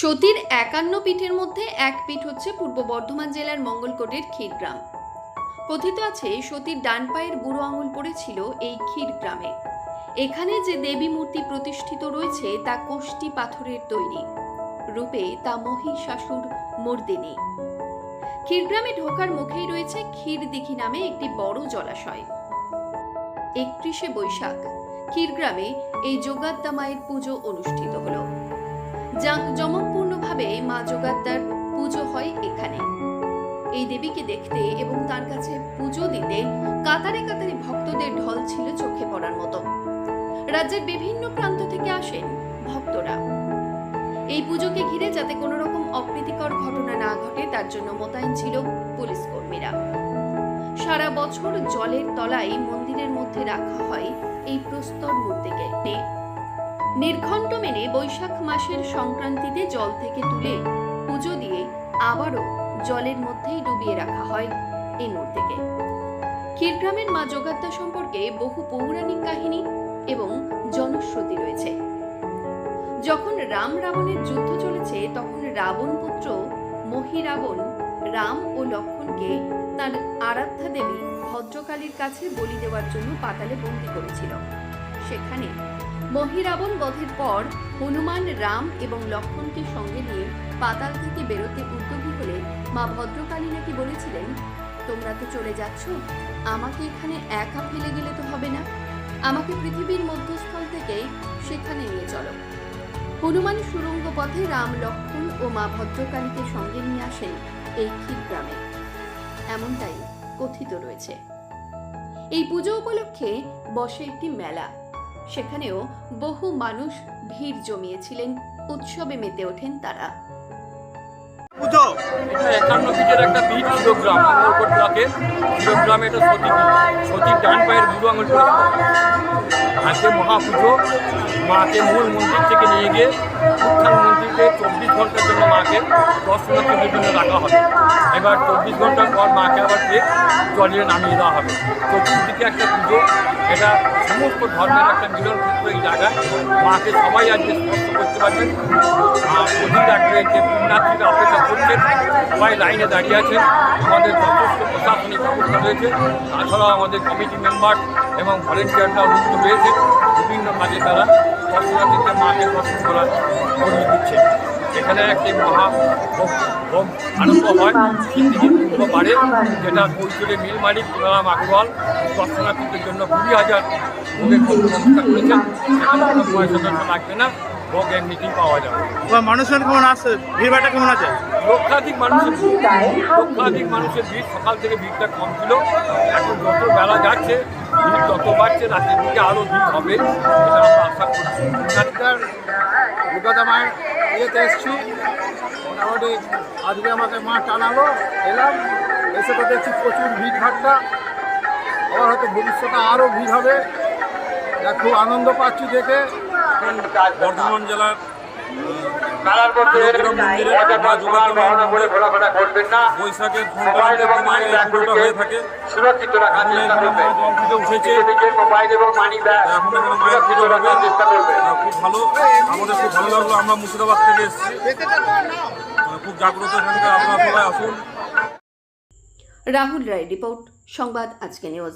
সতীর একান্ন পীঠের মধ্যে এক পীঠ হচ্ছে পূর্ব বর্ধমান জেলার মঙ্গলকোটের ক্ষীরগ্রাম। কথিত আছে, সতীর ডান পায়ের বুড়ো আঙুল পড়েছিল এই ক্ষীরগ্রামে। এখানে যে দেবী মূর্তি প্রতিষ্ঠিত রয়েছে, তা কোষ্টি পাথরের তৈরি। রূপে তা মহিষাসুর মর্দিনী। ক্ষীরগ্রামে ঢোকার মুখেই রয়েছে ক্ষীরদিঘি নামে একটি বড় জলাশয়। একত্রিশে বৈশাখ, ক্ষীরগ্রামে এই যোগাদ্দা মায়ের পুজো অনুষ্ঠিত হলো। জাঁকজমকপূর্ণভাবে মা যোগাদ্দার পুজো হয় এখানে। এই দেবীকে দেখতে এবং তার কাছে পুজো দিতে কাতারে কাতারে ভক্তদের ঢল ছিল চোখে পড়ার মতো। রাজ্যের বিভিন্ন প্রান্ত থেকে আসেন ভক্তরা। এই পুজোকে ঘিরে যাতে কোনো রকম অপ্রীতিকর ঘটনা না ঘটে, তার জন্য মোতায়েন ছিল পুলিশ কর্মীরা। সারা বছর জলের তলায় মন্দিরের মধ্যে রাখা হয় এই প্রস্তর মূর্তিকে। নির্ঘণ্ট মেনে বৈশাখ মাসের সংক্রান্তিতে জল থেকে তুলে পুজো দিয়ে আবারও জলের মধ্যেই ডুবিয়ে রাখা হয় এই মূর্তিকে। ক্ষীরগ্রামের মা যোগাত্তা সম্পর্কে বহু পৌরাণিক কাহিনী এবং জনশ্রুতি রয়েছে। যখন রাম রাবণের যুদ্ধ চলেছে, তখন রাবণ পুত্র মহিরাবণ রাম ও লক্ষণকে তার আরাধ্যা দেবী ভদ্রকালীর কাছে বলি দেওয়ার জন্য পাতালে বন্দি করেছিল। সেখানে মহিরাবণ বধের পর হনুমান, রাম এবং লক্ষণকে সঙ্গে নিয়ে পাতাল থেকে বেরোতে উদ্যোগী হলে মা ভদ্রকালী নাকি বলেছিলেন, তোমরা তো চলে যাচ্ছ, আমাকে এখানে একা ফেলে গেলে তো হবে না। আমাকে পৃথিবীর মধ্যস্থল থেকে সেখানে নিয়ে চলো হনুমান সুরঙ্গ পথে রাম লক্ষণ ও মা ভদ্রকালীকে সঙ্গে নিয়ে আসেন এই ক্ষীর গ্রামে। এমনটাই কথিত রয়েছে। এই পুজো উপলক্ষে বসে একটি মেলা। সেখানেও বহু মানুষ ভিড় জমিয়েছিলেন উৎসবে মেতে ওঠেন তারা। পুজো এটা একান্ন ফিটের একটা বীজ শিরোগ্রাম মঙ্গলকোট ব্লকে শিরোগ্রামে এটা সতী সতীর ডান পায়ের বুড়ো আঙুল আজকে মহাপুজো। মাকে মূল মন্দির থেকে নিয়ে গিয়ে উত্থান মন্দিরে চব্বিশ ঘণ্টার জন্য মাকে দর্শনার্থীদের জন্য রাখা হবে। এবার চব্বিশ ঘণ্টার পর মাকে আবার দিয়ে জলে নামিয়ে দেওয়া হবে। চতুর্দিকে একটা পুজো। এটা সমস্ত ধর্মের একটা মিলন ক্ষেত্র এই জায়গায়। মাকে সবাই আজকে স্পর্শ করতে পারবেন। আর অধীর আগ্রহে যে পুণ্যার্থীরা অপেক্ষা করছেন। সবাই লাইনে দাঁড়িয়ে আছেন। আমাদের যথেষ্ট প্রশাসনিক ব্যবস্থা রয়েছে। তাছাড়াও আমাদের কমিটি মেম্বার এবং ভলেন্টিয়াররাও যুক্ত রয়েছে। বিভিন্ন কাজে তারা দর্শনার্থীদের মাকে দর্শন করার করিয়ে দিচ্ছে এখানে একটি মহা আনন্দ হয়। পূর্ব পারে যেটা কৈশোরে মিল মালিক পুনারাম আগরওয়াল দর্শনার্থীদের জন্য কুড়ি হাজার ভোগ ব্যবস্থা করেছেন। সেখানে কোনো পয়সা টয়সা লাগবে না। ভোগ এমনিতেই পাওয়া যাবে। বা মানুষজন কেমন আসছে ভিড়ভাড়টা কেমন আছে? লক্ষাধিক মানুষের লক্ষাধিক মানুষের ভিড়। সকাল থেকে ভিড়টা কম ছিল। এখন যত বেলা যাচ্ছে ভিড় তত বাড়ছে। রাতের দিকে আরও ভিড় হবে। এটা আমরা আশা করছি। ডাক্তার দুর্গাদা মায়ের ইয়েতে এসেছি। মোটামুটি আজকে আমাকে মা টানালো এলাম। এসে তো দেখছি প্রচুর ভিড় ভাট্টা আবার হয়তো ভবিষ্যতে আরও ভিড় হবে। খুব আনন্দ পাচ্ছি দেখে। বর্ধমান জেলার বৈশাখের মানি হয়ে থাকে সুরক্ষিত রাখার চেষ্টা উঠেছে। মোবাইল এবং মানি ব্যাগ সুরক্ষিত রাখার চেষ্টা খুব ভালো আমাদের খুব ভালো লাগল। আমরা মুর্শিদাবাদ থেকে এসেছি। খুব জাগ্রত এখানকার আপনারা সবাই আসুন। রাহুল রায় রিপোর্ট সংবাদ আজকে নিউজ।